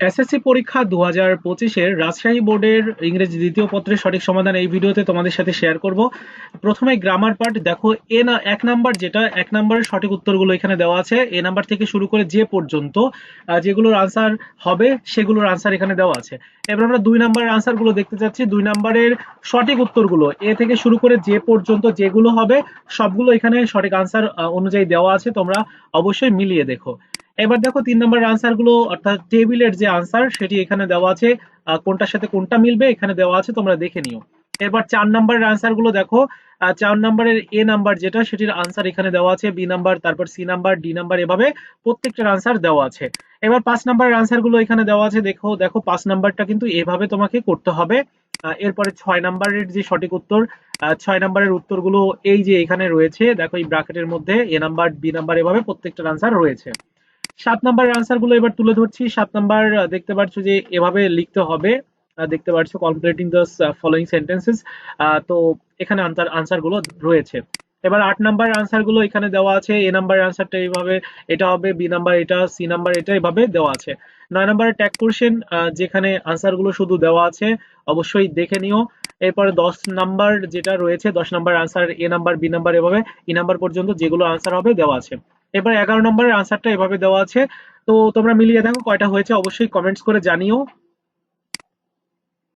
SSC পরীক্ষা দু হাজার পঁচিশের রাজশাহী বোর্ডের ইংরেজি দ্বিতীয় পত্রের সঠিক সমাধান এই ভিডিওতে তোমাদের সাথে শেয়ার করব। প্রথমে গ্রামার পার্ট, দেখো, এ না, এক নাম্বার যেটা, এক নাম্বারের সঠিক উত্তরগুলো এখানে দেওয়া আছে। এ নাম্বার থেকে শুরু করে যে পর্যন্ত যেগুলোর আনসার হবে, সেগুলোর আনসার এখানে দেওয়া আছে। এবার আমরা দুই নাম্বারের আনসারগুলো দেখতে চাচ্ছি। দুই নাম্বারের সঠিক উত্তরগুলো, এ থেকে শুরু করে যে পর্যন্ত যেগুলো হবে, সবগুলো এখানে সঠিক আনসার অনুযায়ী দেওয়া আছে। তোমরা অবশ্যই মিলিয়ে দেখো। এবার দেখো তিন নম্বর আনসারগুলো, অর্থাৎ টেবিলের যে আনসার সেটি এখানে দেওয়া আছে কোনটার সাথে কোনটা মিলবে, এখানে দেওয়া আছে, তোমরা দেখে নিও। এবার চার নম্বরের আনসারগুলো দেখো চার নম্বরের এ নাম্বার যেটা, সেটির আনসার এখানে দেওয়া আছে বি নাম্বার তারপর সি নাম্বার ডি নাম্বার এভাবে প্রত্যেকটার আনসার দেওয়া আছে। এবার পাঁচ নাম্বারের আনসারগুলো এখানে দেওয়া আছে, দেখো দেখো পাঁচ নাম্বারটা কিন্তু এভাবে তোমাকে করতে হবে। এরপরে ছয় নাম্বারের যে সঠিক উত্তর ছয় নাম্বারের উত্তরগুলো এই যে এখানে রয়েছে, দেখো এই ব্রাকেটের মধ্যে এ নাম্বার বি নাম্বার এভাবে প্রত্যেকটার আনসার রয়েছে। সাত নাম্বারের আনসারগুলো এবার তুলে ধরছি। সাত নাম্বার দেখতে পাচ্ছ যে এভাবে লিখতে হবে। দেখতে পাচ্ছ কমপ্লিটিং দ্য ফলোইং সেন্টেন্সেস তো এখানে আনসার আনসারগুলো রয়েছে। এবার আট নাম্বার আনসারগুলো এখানে দেওয়া আছে। এ নাম্বার আনসারটা এইভাবে, এটা হবে, বি নাম্বার এটা, সি নাম্বার এটা, এভাবে দেওয়া আছে। নয় নাম্বারের ট্যাগ কোশ্চেন যেখানে আনসারগুলো শুধু দেওয়া আছে, অবশ্যই দেখে নিও। এরপরে দশ নাম্বার যেটা রয়েছে, দশ number answer A number, B number, এভাবে, ই নাম্বার পর্যন্ত যেগুলো আনসার হবে দেওয়া আছে। এবার এগারো নম্বরের আনসারটা এভাবে দেওয়া আছে। তো তোমরা মিলিয়ে দেখো কয়টা হয়েছে, অবশ্যই কমেন্টস করে জানিও।